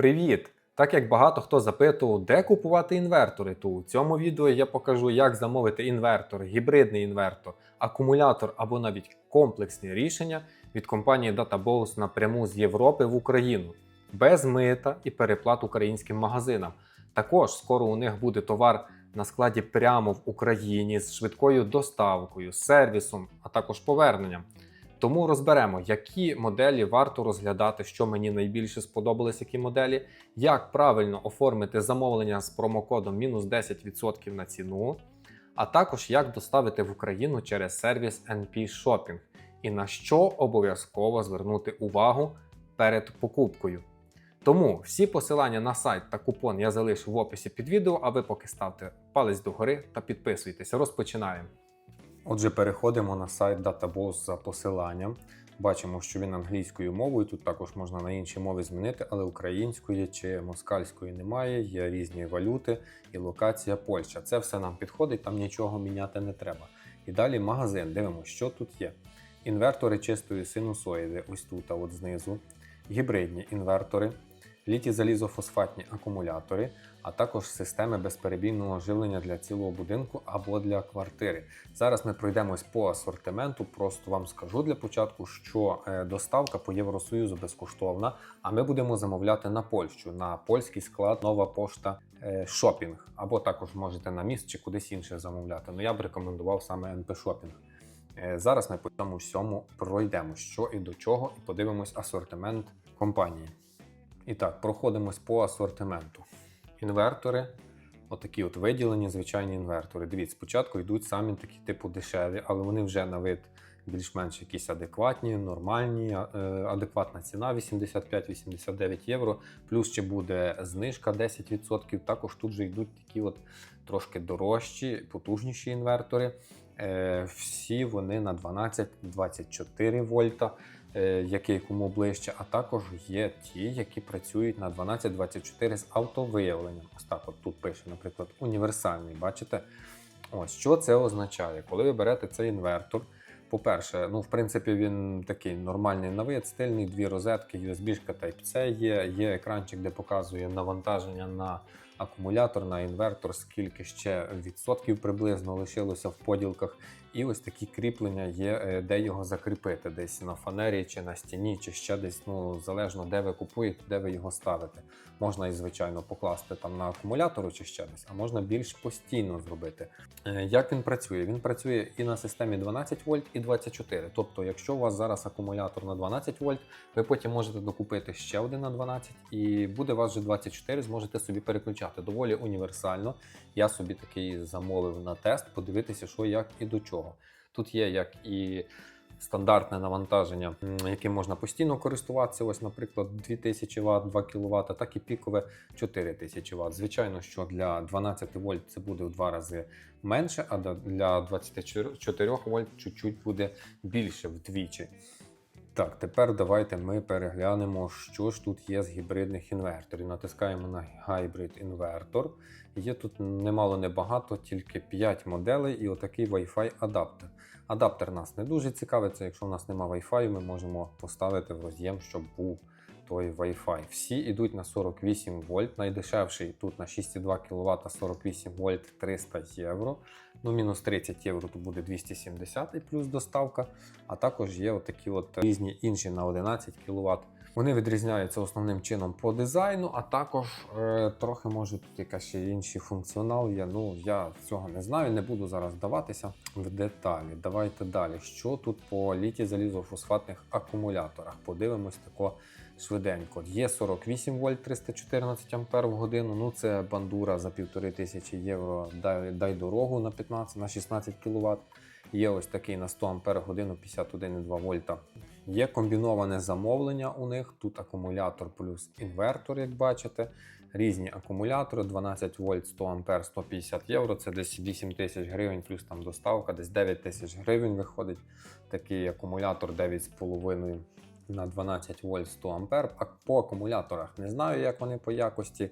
Привіт! Так як багато хто запитував, де купувати інвертори, то у цьому відео я покажу, як замовити інвертор, гібридний інвертор, акумулятор або навіть комплексні рішення від компанії DataBoss напряму з Європи в Україну, без мита і переплат українським магазинам. Також скоро у них буде товар на складі прямо в Україні з швидкою доставкою, сервісом, а також поверненням. Тому розберемо, які моделі варто розглядати, що мені найбільше сподобались, які моделі, як правильно оформити замовлення з промокодом мінус 10% на ціну, а також як доставити в Україну через сервіс NP Shopping і на що обов'язково звернути увагу перед покупкою. Тому всі посилання на сайт та купон я залишу в описі під відео, а ви поки ставте палець догори та підписуйтесь. Розпочинаємо. Отже, переходимо на сайт Database за посиланням. Бачимо, що він англійською мовою. Тут також можна на інші мови змінити, але української чи москальської немає. Є різні валюти і локація Польща. Це все нам підходить, там нічого міняти не треба. І далі магазин. Дивимося, що тут є. Інвертори чистої синусоїди, ось тут, а от знизу, гібридні інвертори, літі залізофосфатні акумулятори, а також системи безперебійного живлення для цілого будинку або для квартири. Зараз ми пройдемось по асортименту. Просто вам скажу для початку, що е, доставка по Євросоюзу безкоштовна, а ми будемо замовляти на Польщу, на польський склад Нова пошта е, Шопінг, або також можете на міст чи кудись інше замовляти. Ну я б рекомендував саме НП Шопінг. Е, Зараз ми по цьому всьому пройдемо, що і до чого, і подивимось асортимент компанії. І так, проходимось по асортименту. Інвертори, отакі от виділені звичайні інвертори. Дивіться, спочатку йдуть самі такі типу дешеві, але вони вже на вид більш-менш якісь адекватні, нормальні, е, адекватна ціна 85-89 євро. Плюс ще буде знижка 10%. Також тут же йдуть такі от трошки дорожчі, потужніші інвертори. Е, Всі вони на 12-24 вольта, який кому ближче, а також є ті, які працюють на 12-24 з автовиявленням. Ось так, от тут пише, наприклад, універсальний. Бачите? Ось що це означає, коли ви берете цей інвертор. По-перше, ну в принципі він такий нормальний на вид, стильний, дві розетки, USB Type-C є, є екранчик, де показує навантаження на акумулятор, на інвертор, скільки ще відсотків приблизно лишилося в поділках. І ось такі кріплення є, е, де його закріпити, десь на фанері чи на стіні, чи ще десь, ну залежно де ви купуєте, де ви його ставите. Можна і звичайно покласти там на акумулятору чи ще десь, а можна більш постійно зробити. Е, Як він працює? Він працює і на системі 12 вольт, і 24. Тобто, якщо у вас зараз акумулятор на 12 вольт, ви потім можете докупити ще один на 12, і буде у вас вже 24, зможете собі переключати. Доволі універсально. Я собі такий замовив на тест, подивитися, що як і до чого. Тут є як і стандартне навантаження, яким можна постійно користуватися. Ось, наприклад, 2000 Вт, 2 кВт, так і пікове 4000 Вт. Звичайно, що для 12 вольт це буде в два рази менше, а для 24 вольт чуть-чуть буде більше вдвічі. Так, тепер давайте ми переглянемо, що ж тут є з гібридних інверторів. Натискаємо на Hybrid інвертор. Є тут немало небагато, тільки 5 моделей і отакий Wi-Fi адаптер. Адаптер нас не дуже цікавиться. Якщо в нас немає Wi-Fi, ми можемо поставити в роз'єм, щоб був той Wi-Fi. Всі йдуть на 48 вольт. Найдешевший тут на 6,2 кВт 48 вольт 300 євро. Ну, мінус 30 євро то буде 270 і плюс доставка. А також є отакі от різні інші на 11 кВт. Вони відрізняються основним чином по дизайну, а також е, трохи може тут якась ще інший функціонал є. Ну я цього не знаю, не буду зараз вдаватися в деталі. Давайте далі. Що тут по літі залізофосфатних акумуляторах? Подивимось тако швиденько. Є 48 вольт 314 ампер в годину. Ну це бандура за півтори тисячі євро. Дай, дай дорогу на 15 на 16 кВт. Є ось такий на 100 ампер годину 51,2 вольта. Є комбіноване замовлення у них. Тут акумулятор плюс інвертор, як бачите. Різні акумулятори 12 вольт 100 ампер 150 євро. Це десь 8 тисяч гривень, плюс там доставка, десь 9 тисяч гривень виходить. Такий акумулятор 9,5 на 12 вольт 100 ампер. А по акумуляторах не знаю, як вони по якості.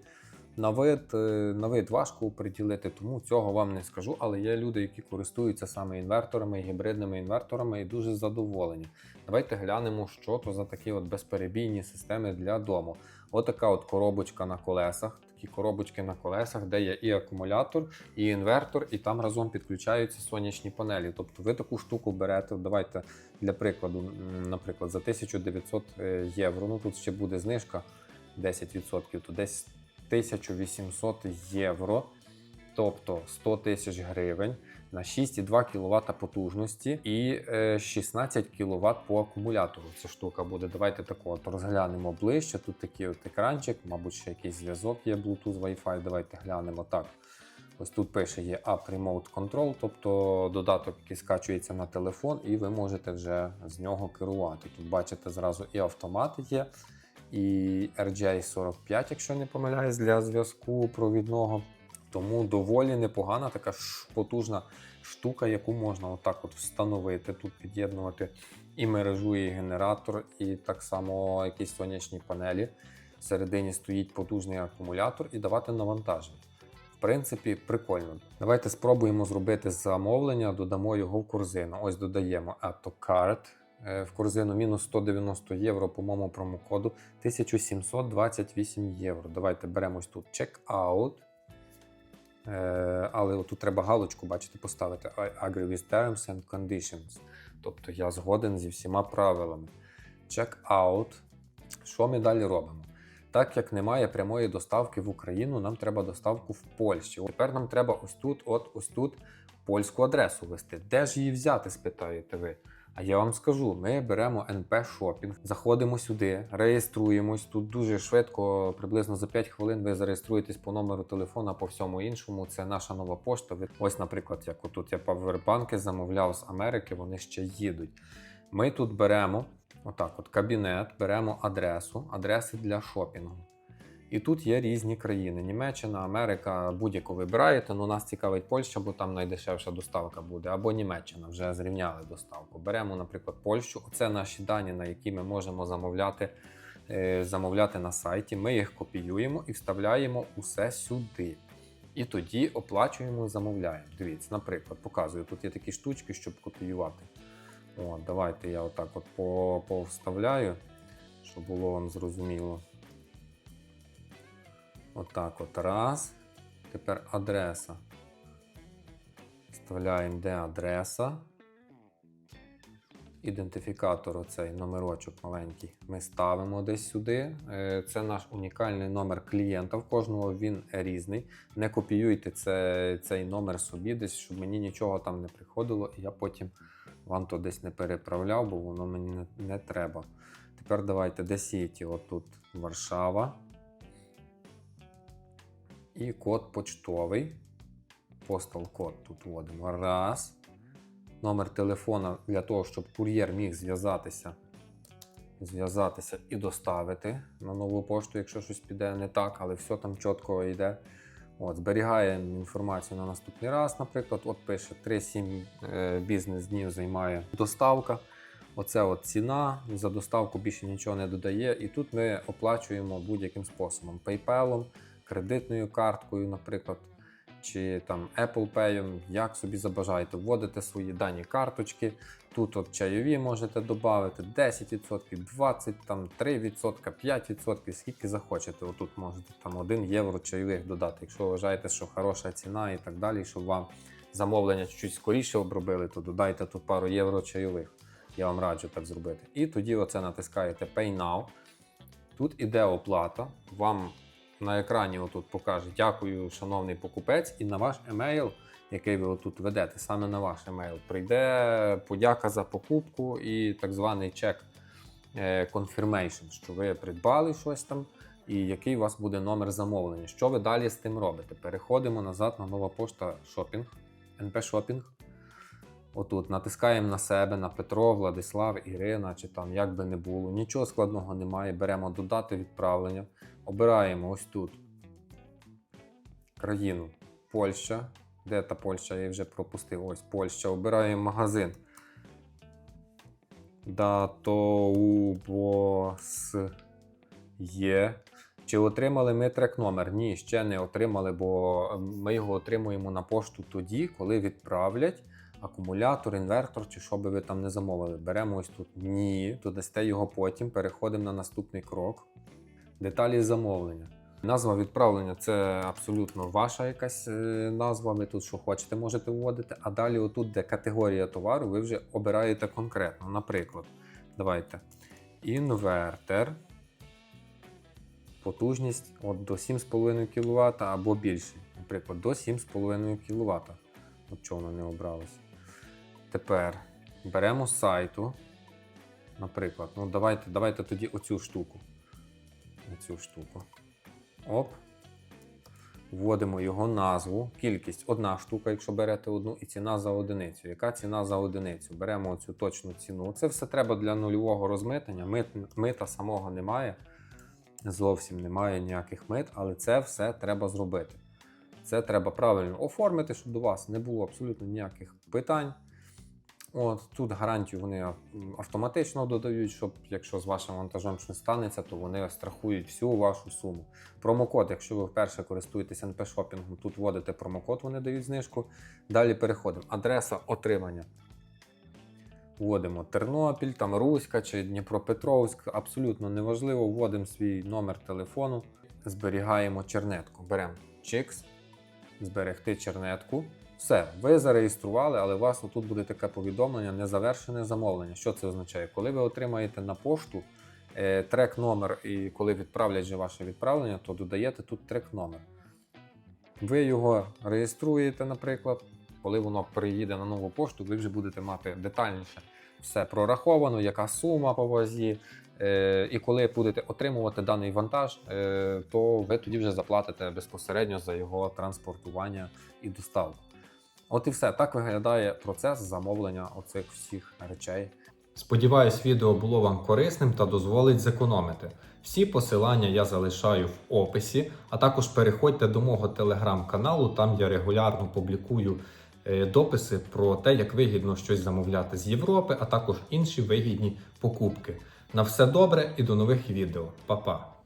На вид, е, на вид важко приділити, тому цього вам не скажу. Але є люди, які користуються саме інверторами, гібридними інверторами і дуже задоволені. Давайте глянемо, що то за такі от безперебійні системи для дому. Отака от коробочка на колесах, такі коробочки на колесах, де є і акумулятор, і інвертор, і там разом підключаються сонячні панелі. Тобто ви таку штуку берете, давайте для прикладу, наприклад, за 1900 е, євро. Ну тут ще буде знижка 10%, то десь 1800 євро, тобто 100 тисяч гривень на 6,2 кВт потужності і е, 16 кВт по акумулятору. Ця штука буде. Давайте тако от розглянемо ближче. Тут такий от екранчик, мабуть, ще якийсь зв'язок є Bluetooth Wi-Fi. Давайте глянемо так. Ось тут пише є App Remote Control, тобто додаток, який скачується на телефон, і ви можете вже з нього керувати. Тут бачите зразу і автомат є, і RJ45, якщо не помиляюсь, для зв'язку провідного. Тому доволі непогана така ж потужна штука, яку можна отак от встановити. Тут під'єднувати і мережу, і генератор, і так само якісь сонячні панелі. Всередині стоїть потужний акумулятор і давати навантаження. В принципі, прикольно. Давайте спробуємо зробити замовлення, додамо його в корзину. Ось додаємо Add to Cart. Е, В корзину мінус 190 євро по моєму промокоду 1728 євро. Давайте беремо тут Checkout. Е, Але тут треба галочку, бачите, поставити I agree with terms and conditions. Тобто я згоден зі всіма правилами. Checkout. Що ми далі робимо? Так як немає прямої доставки в Україну, нам треба доставку в Польщі. Тепер нам треба ось тут, от ось тут польську адресу ввести. Де ж її взяти, спитаєте ви? А я вам скажу: ми беремо НП Шопінг, заходимо сюди, реєструємось. Тут дуже швидко, приблизно за 5 хвилин ви зареєструєтесь по номеру телефона, по всьому іншому. Це наша нова пошта. Ось, наприклад, як отут я павербанки замовляв з Америки, вони ще їдуть. Ми тут беремо отак, от кабінет, беремо адресу, адреси для шопінгу. І тут є різні країни: Німеччина, Америка, будь-яку вибираєте. Ну нас цікавить Польща, бо там найдешевша доставка буде, або Німеччина вже зрівняли доставку. Беремо, наприклад, Польщу. Оце наші дані, на які ми можемо замовляти, е, замовляти на сайті. Ми їх копіюємо і вставляємо усе сюди. І тоді оплачуємо і замовляємо. Дивіться, наприклад, показую, тут є такі штучки, щоб копіювати. От, давайте я отак от повставляю, щоб було вам зрозуміло. Отак от раз. Тепер адреса. Вставляємо, де адреса. Ідентифікатор, оцей номерочок маленький, ми ставимо десь сюди. Е, Це наш унікальний номер клієнта. В кожного він різний. Не копіюйте це, цей номер собі, десь, щоб мені нічого там не приходило, і я потім вам то десь не переправляв, бо воно мені не, не треба. Тепер давайте де Сіті, отут Варшава. І код почтовий. Постал код тут вводимо. Раз. Номер телефона для того, щоб кур'єр міг зв'язатися. Зв'язатися і доставити на нову пошту, якщо щось піде не так, але все там чітко йде. От, зберігаємо інформацію на наступний раз, наприклад, от пише 3-7 е, бізнес-днів займає доставка. Оце от ціна, за доставку більше нічого не додає. І тут ми оплачуємо будь-яким способом: PayPal, кредитною карткою, наприклад, чи там Apple Pay, як собі забажаєте, вводите свої дані карточки. Тут от чайові можете додати 10%, 20%, там 3%, 5%, скільки захочете. Отут можете там 1 євро чайових додати, якщо вважаєте, що хороша ціна і так далі, щоб вам замовлення чуть скоріше обробили, то додайте тут пару євро чайових. Я вам раджу так зробити. І тоді оце натискаєте Pay Now. Тут іде оплата. Вам на екрані отут покаже Дякую, шановний покупець, і на ваш емейл, який ви отут ведете, саме на ваш емейл, прийде подяка за покупку і так званий чек е, confirmation, що ви придбали щось там, і який у вас буде номер замовлення. Що ви далі з тим робите? Переходимо назад на нова пошта Shopping, NP Shopping. Отут натискаємо на себе, на Петро, Владислав, Ірина, чи там як би не було. Нічого складного немає. Беремо додати відправлення. Обираємо ось тут країну Польща. Де та Польща? Я вже пропустив. Ось Польща. Обираємо магазин. Датоубос є. Чи отримали ми трек номер? Ні, ще не отримали, бо ми його отримуємо на пошту тоді, коли відправлять акумулятор, інвертор чи що би ви там не замовили. Беремо ось тут ні, додасте його потім. Переходимо на наступний крок. Деталі замовлення. Назва відправлення це абсолютно ваша якась е, назва. Ви тут що хочете, можете вводити. А далі, отут, де категорія товару, ви вже обираєте конкретно. Наприклад, давайте інвертер. Потужність от до 7,5 кВт або більше. Наприклад, до 7,5 кВт. От чого воно не обралося. Тепер беремо сайту. Наприклад, ну давайте, давайте тоді оцю штуку. Оцю штуку. Оп. Вводимо його назву, кількість одна штука, якщо берете одну, і ціна за одиницю. Яка ціна за одиницю? Беремо цю точну ціну. Це все треба для нульового розмитнення. Мит, мита самого немає. Зовсім немає ніяких мит, але це все треба зробити. Це треба правильно оформити, щоб до вас не було абсолютно ніяких питань. От тут гарантію вони автоматично додають, щоб якщо з вашим вантажем щось станеться, то вони страхують всю вашу суму. Промокод, якщо ви вперше користуєтесь НП шопінгом, тут вводите промокод, вони дають знижку. Далі переходимо. Адреса отримання. Вводимо Тернопіль, там Руська чи Дніпропетровськ, абсолютно неважливо. Вводимо свій номер телефону, зберігаємо чернетку. Беремо чикс, зберегти чернетку. Все, ви зареєстрували, але у вас тут буде таке повідомлення незавершене замовлення. Що це означає? Коли ви отримаєте на пошту е, трек номер, і коли відправлять ваше відправлення, то додаєте тут трек номер. Ви його реєструєте, наприклад. Коли воно приїде на нову пошту, ви вже будете мати детальніше все прораховано, яка сума по вазі. Е, і коли будете отримувати даний вантаж, е, то ви тоді вже заплатите безпосередньо за його транспортування і доставку. От і все. Так виглядає процес замовлення оцих всіх речей. Сподіваюсь, відео було вам корисним та дозволить зекономити. Всі посилання я залишаю в описі, а також переходьте до мого телеграм-каналу, там я регулярно публікую е, дописи про те, як вигідно щось замовляти з Європи, а також інші вигідні покупки. На все добре і до нових відео. Па-па!